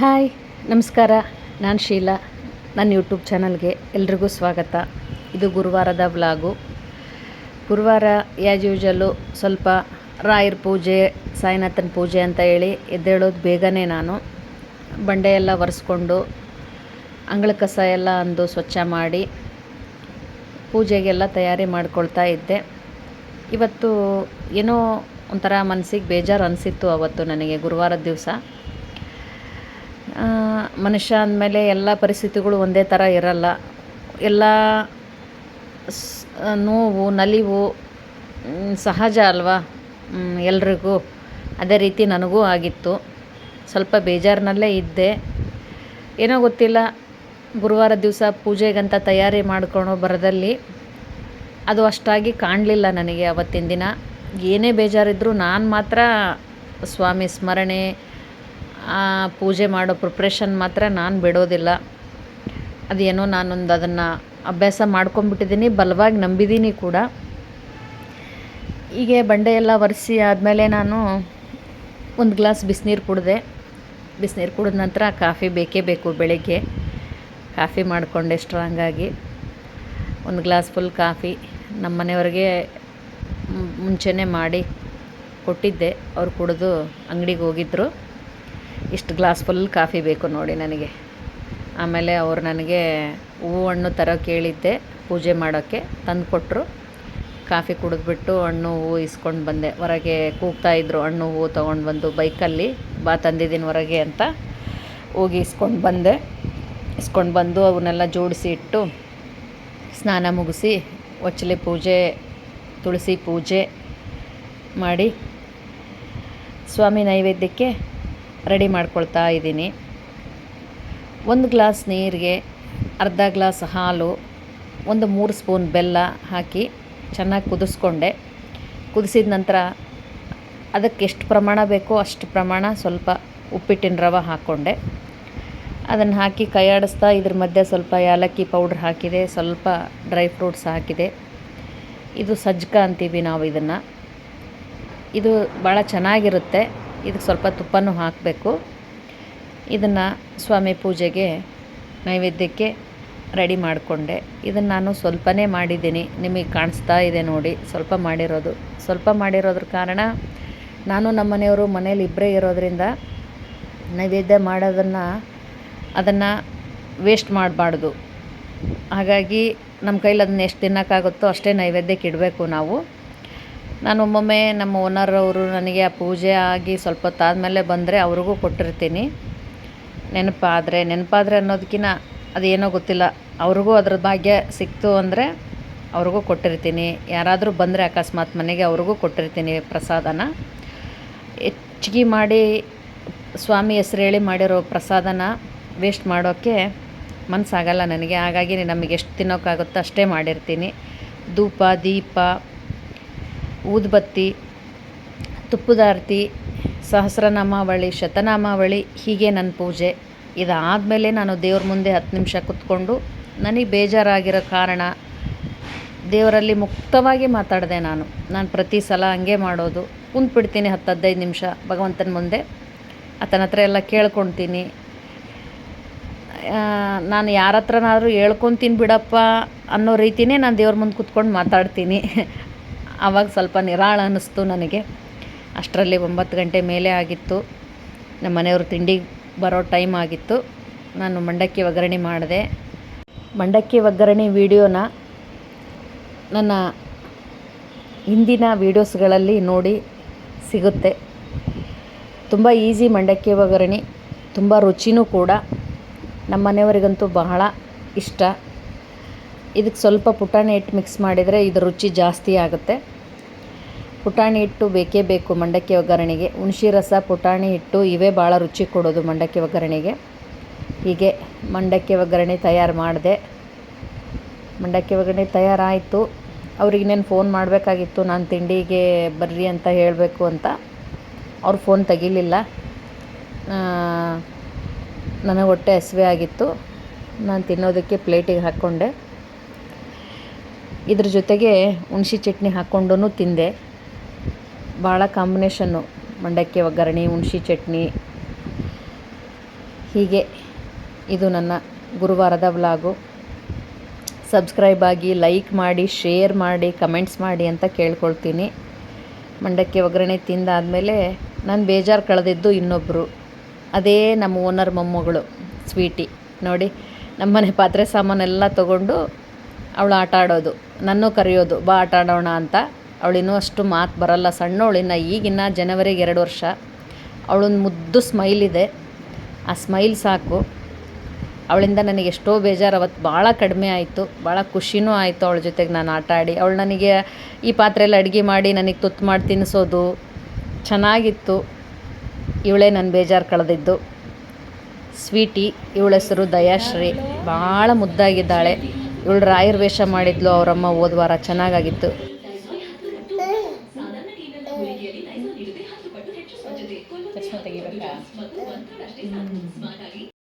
Hi, ನಮಸ್ಕಾರ. ನಾನು ಶೀಲಾ. ನನ್ನ ಯೂಟ್ಯೂಬ್ ಚಾನಲ್ಗೆ ಎಲ್ರಿಗೂ ಸ್ವಾಗತ. ಇದು ಗುರುವಾರದ ವ್ಲಾಗು. ಗುರುವಾರ ಆ್ಯಸ್ ಯೂಶಲು ಸ್ವಲ್ಪ ರಾಯರ ಪೂಜೆ, ಸಾಯಿನಾಥನ ಪೂಜೆ ಅಂತ ಹೇಳಿ ಎದ್ದೇಳೋದು ಬೇಗನೆ ನಾನು. ಬಂಡೆ ಎಲ್ಲ ಒರೆಸ್ಕೊಂಡು ಅಂಗಳ ಕಸ ಎಲ್ಲ ಅಂದು ಸ್ವಚ್ಛ ಮಾಡಿ ಪೂಜೆಗೆಲ್ಲ ತಯಾರಿ ಮಾಡ್ಕೊಳ್ತಾ ಇದ್ದೆ. ಇವತ್ತು ಏನೋ ಒಂಥರ ಮನಸ್ಸಿಗೆ ಬೇಜಾರು ಅನಿಸಿತ್ತು ಅವತ್ತು ನನಗೆ ಗುರುವಾರದ ದಿವಸ. ಮನುಷ್ಯ ಅಂದಮೇಲೆ ಎಲ್ಲ ಪರಿಸ್ಥಿತಿಗಳು ಒಂದೇ ಥರ ಇರಲ್ಲ. ಎಲ್ಲ ನೋವು, ನಲಿವು ಸಹಜ ಅಲ್ವಾ? ಎಲ್ರಿಗೂ. ಅದೇ ರೀತಿ ನನಗೂ ಆಗಿತ್ತು. ಸ್ವಲ್ಪ ಬೇಜಾರಿನಲ್ಲೇ ಇದ್ದೆ. ಏನೋ ಗೊತ್ತಿಲ್ಲ. ಗುರುವಾರ ದಿವಸ ಪೂಜೆಗಂತ ತಯಾರಿ ಮಾಡ್ಕೊಳೋ ಬರದಲ್ಲಿ ಅದು ಅಷ್ಟಾಗಿ ಕಾಣಲಿಲ್ಲ ನನಗೆ ಅವತ್ತಿನ ದಿನ. ಏನೇ ಬೇಜಾರಿದ್ದರೂ ನಾನು ಮಾತ್ರ ಸ್ವಾಮಿ ಸ್ಮರಣೆ ಪೂಜೆ ಮಾಡೋ ಪ್ರಿಪ್ರೇಷನ್ ಮಾತ್ರ ನಾನು ಬಿಡೋದಿಲ್ಲ. ಅದೇನೋ ನಾನೊಂದು ಅದನ್ನು ಅಭ್ಯಾಸ ಮಾಡ್ಕೊಂಬಿಟ್ಟಿದ್ದೀನಿ ಬಲವಾಗಿ ನಂಬಿದ್ದೀನಿ ಕೂಡ. ಹೀಗೆ ಬಂಡೆ ಎಲ್ಲ ಒರೆಸಿ ಆದಮೇಲೆ ನಾನು ಒಂದು ಗ್ಲಾಸ್ ಬಿಸಿನೀರು ಕುಡಿದೆ. ಬಿಸಿನೀರು ಕುಡಿದ ನಂತರ ಕಾಫಿ ಬೇಕೇ ಬೇಕು ಬೆಳಗ್ಗೆ. ಕಾಫಿ ಮಾಡಿಕೊಂಡೆ ಸ್ಟ್ರಾಂಗಾಗಿ ಒಂದು ಗ್ಲಾಸ್ ಫುಲ್ ಕಾಫಿ ನಮ್ಮ ಮನೆಯವ್ರಿಗೆ ಮುಂಚೆನೇ ಮಾಡಿ ಕೊಟ್ಟಿದ್ದೆ. ಅವ್ರು ಕುಡಿದು ಅಂಗಡಿಗೆ ಹೋಗಿದ್ದರು ಇಷ್ಟು ಗ್ಲಾಸ್ ಫುಲ್ ಕಾಫಿ ಬೇಕು ನೋಡಿ ನನಗೆ. ಆಮೇಲೆ ಅವರು ನನಗೆ ಹೂ ಹಣ್ಣು ತರೋ ಕೇಳಿದ್ದೆ ಪೂಜೆ ಮಾಡೋಕ್ಕೆ. ತಂದು ಕೊಟ್ಟರು ಕಾಫಿ ಕುಡಿದ್ಬಿಟ್ಟು ಹಣ್ಣು ಹೂವು ಇಸ್ಕೊಂಡು ಬಂದೆ. ಹೊರಗೆ ಕೂಗ್ತಾ ಇದ್ರು ಹಣ್ಣು ಹೂವು ತೊಗೊಂಡು ಬಂದು ಬೈಕಲ್ಲಿ. ಬಾ ತಂದಿದ್ದೀನಿ ಹೊರಗೆ ಅಂತ ಹೋಗಿ ಇಸ್ಕೊಂಡು ಬಂದೆ. ಇಸ್ಕೊಂಡು ಬಂದು ಅವನ್ನೆಲ್ಲ ಜೋಡಿಸಿ ಇಟ್ಟು ಸ್ನಾನ ಮುಗಿಸಿ ಒಚ್ಚಲೆ ಪೂಜೆ, ತುಳಸಿ ಪೂಜೆ ಮಾಡಿ ಸ್ವಾಮಿ ನೈವೇದ್ಯಕ್ಕೆ ರೆಡಿ ಮಾಡ್ಕೊಳ್ತಾ ಇದ್ದೀನಿ. ಒಂದು ಗ್ಲಾಸ್ ನೀರಿಗೆ, ಅರ್ಧ ಗ್ಲಾಸ್ ಹಾಲು, ಒಂದು ಮೂರು ಸ್ಪೂನ್ ಬೆಲ್ಲ ಹಾಕಿ ಚೆನ್ನಾಗಿ ಕುದಿಸ್ಕೊಂಡೆ. ಕುದಿಸಿದ ನಂತರ ಅದಕ್ಕೆ ಎಷ್ಟು ಪ್ರಮಾಣ ಬೇಕೋ ಅಷ್ಟು ಪ್ರಮಾಣ ಸ್ವಲ್ಪ ಉಪ್ಪಿಟ್ಟಿನ ರವೆ ಹಾಕ್ಕೊಂಡೆ. ಅದನ್ನು ಹಾಕಿ ಕೈಯಾಡಿಸ್ತಾ ಇದ್ರ ಮಧ್ಯೆ ಸ್ವಲ್ಪ ಏಲಕ್ಕಿ ಪೌಡ್ರ್ ಹಾಕಿದೆ, ಸ್ವಲ್ಪ ಡ್ರೈ ಫ್ರೂಟ್ಸ್ ಹಾಕಿದೆ. ಇದು ಸಜ್ಕ ಅಂತೀವಿ ನಾವು ಇದನ್ನು. ಇದು ಭಾಳ ಚೆನ್ನಾಗಿರುತ್ತೆ. ಇದಕ್ಕೆ ಸ್ವಲ್ಪ ತುಪ್ಪನೂ ಹಾಕಬೇಕು. ಇದನ್ನು ಸ್ವಾಮಿ ಪೂಜೆಗೆ ನೈವೇದ್ಯಕ್ಕೆ ರೆಡಿ ಮಾಡಿಕೊಂಡೆ. ಇದನ್ನು ನಾನು ಸ್ವಲ್ಪನೇ ಮಾಡಿದ್ದೀನಿ. ನಿಮಗೆ ಕಾಣಿಸ್ತಾ ಇದೆ ನೋಡಿ, ಸ್ವಲ್ಪ ಮಾಡಿರೋದು. ಸ್ವಲ್ಪ ಮಾಡಿರೋದ್ರ ಕಾರಣ ನಾನು ನಮ್ಮ ಮನೆಯವರು ಮನೇಲಿ ಇಬ್ಬರೇ ಇರೋದ್ರಿಂದ ನೈವೇದ್ಯ ಮಾಡೋದನ್ನು ಅದನ್ನು ವೇಸ್ಟ್ ಮಾಡಬಾರ್ದು. ಹಾಗಾಗಿ ನಮ್ಮ ಕೈಲಿ ಅದನ್ನ ಎಷ್ಟು ತಿನ್ನೋಕ್ಕಾಗುತ್ತೋ ಅಷ್ಟೇ ನೈವೇದ್ಯಕ್ಕೆ ಇಡಬೇಕು ನಾವು. ನಾನು ಒಮ್ಮೊಮ್ಮೆ ನಮ್ಮ ಓನರ್ ಅವರು ನನಗೆ ಆ ಪೂಜೆ ಆಗಿ ಸ್ವಲ್ಪ ಹೊತ್ತಾದಮೇಲೆ ಬಂದರೆ ಅವ್ರಿಗೂ ಕೊಟ್ಟಿರ್ತೀನಿ. ನೆನಪಾದರೆ ನೆನಪಾದರೆ ಅನ್ನೋದಕ್ಕಿಂತ ಅದೇನೋ ಗೊತ್ತಿಲ್ಲ. ಅವ್ರಿಗೂ ಅದ್ರ ಭಾಗ್ಯ ಸಿಕ್ತು ಅಂದರೆ ಅವ್ರಿಗೂ ಕೊಟ್ಟಿರ್ತೀನಿ. ಯಾರಾದರೂ ಬಂದರೆ ಅಕಸ್ಮಾತ್ ಮನೆಗೆ ಅವ್ರಿಗೂ ಕೊಟ್ಟಿರ್ತೀನಿ ಪ್ರಸಾದನ. ಹೆಚ್ಚಿಗೆ ಮಾಡಿ ಸ್ವಾಮಿ ಹೆಸರು ಹೇಳಿ ಮಾಡಿರೋ ಪ್ರಸಾದನ ವೇಸ್ಟ್ ಮಾಡೋಕ್ಕೆ ಮನಸ್ಸಾಗಲ್ಲ ನನಗೆ. ಹಾಗಾಗಿ ನಮಗೆ ಎಷ್ಟು ತಿನ್ನೋಕ್ಕಾಗುತ್ತೋ ಅಷ್ಟೇ ಮಾಡಿರ್ತೀನಿ. ಧೂಪ, ದೀಪ ಊದುಬತ್ತಿ, ತುಪ್ಪದಾರತಿ, ಸಹಸ್ರನಾಮಾವಳಿ, ಶತನಾಮಾವಳಿ, ಹೀಗೆ ನನ್ನ ಪೂಜೆ. ಇದಾದಮೇಲೆ ನಾನು ದೇವ್ರ ಮುಂದೆ ಹತ್ತು ನಿಮಿಷ ಕುತ್ಕೊಂಡು ನನಗೆ ಬೇಜಾರಾಗಿರೋ ಕಾರಣ ದೇವರಲ್ಲಿ ಮುಕ್ತವಾಗಿ ಮಾತಾಡಿದೆ ನಾನು. ನಾನು ಪ್ರತಿ ಸಲ ಹಂಗೆ ಮಾಡೋದು. ಕುಂತ್ಬಿಡ್ತೀನಿ ಹತ್ತು ಹದಿನೈದು ನಿಮಿಷ ಭಗವಂತನ ಮುಂದೆ. ಆತನ ಹತ್ರ ಎಲ್ಲ ಕೇಳ್ಕೊತೀನಿ. ನಾನು ಯಾರ ಹತ್ರನಾದರೂ ಹೇಳ್ಕೊತೀನಿ ಬಿಡಪ್ಪ ಅನ್ನೋ ರೀತಿಯೇ ನಾನು ದೇವ್ರ ಮುಂದೆ ಕುತ್ಕೊಂಡು ಮಾತಾಡ್ತೀನಿ. ಆವಾಗ ಸ್ವಲ್ಪ ನಿರಾಳ ಅನ್ನಿಸ್ತು ನನಗೆ. ಅಷ್ಟರಲ್ಲಿ ಒಂಬತ್ತು ಗಂಟೆ ಮೇಲೆ ಆಗಿತ್ತು. ನಮ್ಮ ಮನೆಯವರು ತಿಂಡಿಗೆ ಬರೋ ಟೈಮ್ ಆಗಿತ್ತು. ನಾನು ಮಂಡಕ್ಕಿ ಒಗ್ಗರಣೆ ಮಾಡಿದೆ. ಮಂಡಕ್ಕಿ ಒಗ್ಗರಣೆ ವೀಡಿಯೋನ ನನ್ನ ಹಿಂದಿನ ವೀಡಿಯೋಸ್ಗಳಲ್ಲಿ ನೋಡಿ ಸಿಗುತ್ತೆ. ತುಂಬ ಈಸಿ ಮಂಡಕ್ಕಿ ಒಗ್ಗರಣೆ, ತುಂಬ ರುಚಿನೂ ಕೂಡ. ನಮ್ಮ ಮನೆಯವರಿಗಂತೂ ಬಹಳ ಇಷ್ಟ. ಇದಕ್ಕೆ ಸ್ವಲ್ಪ ಪುಟಾಣಿ ಹಿಟ್ಟು ಮಿಕ್ಸ್ ಮಾಡಿದರೆ ಇದು ರುಚಿ ಜಾಸ್ತಿ ಆಗುತ್ತೆ. ಪುಟಾಣಿ ಹಿಟ್ಟು ಬೇಕೇ ಬೇಕು ಮಂಡಕ್ಕಿ ಒಗ್ಗರಣೆಗೆ. ಹುಣಸಿ ರಸ, ಪುಟಾಣಿ ಹಿಟ್ಟು ಇವೇ ಭಾಳ ರುಚಿ ಕೊಡೋದು ಮಂಡಕ್ಕಿ ಒಗ್ಗರಣೆಗೆ. ಹೀಗೆ ಮಂಡಕ್ಕಿ ಒಗ್ಗರಣೆ ತಯಾರು ಮಾಡಿದೆ. ಮಂಡಕ್ಕಿ ಒಗ್ಗರಣೆ ತಯಾರಾಯಿತು. ಅವ್ರಿಗೆ ಇನ್ನೇನು ಫೋನ್ ಮಾಡಬೇಕಾಗಿತ್ತು, ನಾನು ತಿಂಡಿಗೆ ಬರ್ರಿ ಅಂತ ಹೇಳಬೇಕು ಅಂತ. ಅವ್ರು ಫೋನ್ ತೆಗಿಲಿಲ್ಲ. ನನಗೆ ಹೊಟ್ಟೆ ಹಸಿವೆ ಆಗಿತ್ತು. ನಾನು ತಿನ್ನೋದಕ್ಕೆ ಪ್ಲೇಟಿಗೆ ಹಾಕ್ಕೊಂಡೆ. ಇದ್ರ ಜೊತೆಗೆ ಹುಣಸಿ ಚಟ್ನಿ ಹಾಕ್ಕೊಂಡು ತಿಂದೆ. ಭಾಳ ಕಾಂಬಿನೇಷನ್ನು. ಮಂಡಕ್ಕಿ, ಒಗ್ಗರಣೆ ಹುಣ್ಸೆ ಚಟ್ನಿ. ಹೀಗೆ ಇದು ನನ್ನ ಗುರುವಾರದ ವ್ಲಾಗು. ಸಬ್ಸ್ಕ್ರೈಬ್ ಆಗಿ, ಲೈಕ್ ಮಾಡಿ, ಶೇರ್ ಮಾಡಿ, ಕಮೆಂಟ್ಸ್ ಮಾಡಿ ಅಂತ ಕೇಳ್ಕೊಳ್ತೀನಿ. ಮಂಡಕ್ಕಿ, ಒಗ್ಗರಣೆ ತಿಂದಾದಮೇಲೆ ನಾನು ಬೇಜಾರು ಕಳೆದಿದ್ದು ಇನ್ನೊಬ್ಬರು ಅದೇ ನಮ್ಮ ಓನರ್ ಮೊಮ್ಮಗಳು, ಸ್ವೀಟಿ. ನೋಡಿ ನಮ್ಮನೆ ಪಾತ್ರೆ ಸಾಮಾನೆಲ್ಲ ತೊಗೊಂಡು ಅವಳು ಆಟ ಆಡೋದು. ನನ್ನೂ ಕರೆಯೋದು, ಬಾ ಆಟ ಆಡೋಣ ಅಂತ. ಅವಳಿನ್ನೂ ಅಷ್ಟು ಮಾತು ಬರಲ್ಲ. ಸಣ್ಣವಳಿನ್ನ ಈಗಿನ್ನ ಜನವರಿಗೆ ಎರಡು ವರ್ಷ. ಅವಳೊಂದು ಮುದ್ದು ಸ್ಮೈಲ್ ಇದೆ. ಆ ಸ್ಮೈಲ್ ಸಾಕು. ಅವಳಿಂದ ನನಗೆ ಎಷ್ಟೋ ಬೇಜಾರು, ಅವತ್ತು ಭಾಳ ಕಡಿಮೆ ಆಯಿತು. ಭಾಳ ಖುಷಿನೂ ಆಯಿತು ಅವಳ ಜೊತೆಗೆ ನಾನು ಆಟ ಆಡಿ. ಅವಳು ನನಗೆ ಈ ಪಾತ್ರೆಯಲ್ಲಿ ಅಡುಗೆ ಮಾಡಿ ನನಗೆ ತುತ್ತು ಮಾಡಿ ತಿನ್ನಿಸೋದು ಚೆನ್ನಾಗಿತ್ತು. ಇವಳೇ ನನ್ನ ಬೇಜಾರು ಕಳೆದಿದ್ದು. ಸ್ವೀಟಿ, ಇವಳ ಹೆಸರು ದಯಾಶ್ರೀ. ಭಾಳ ಮುದ್ದಾಗಿದ್ದಾಳೆ. ಇವಳು ರಾಯರ್ ವೇಷ ಮಾಡಿದ್ಲು, ಅವರಮ್ಮ ಹೋದ್ವಾರ ಚೆನ್ನಾಗಾಗಿತ್ತು.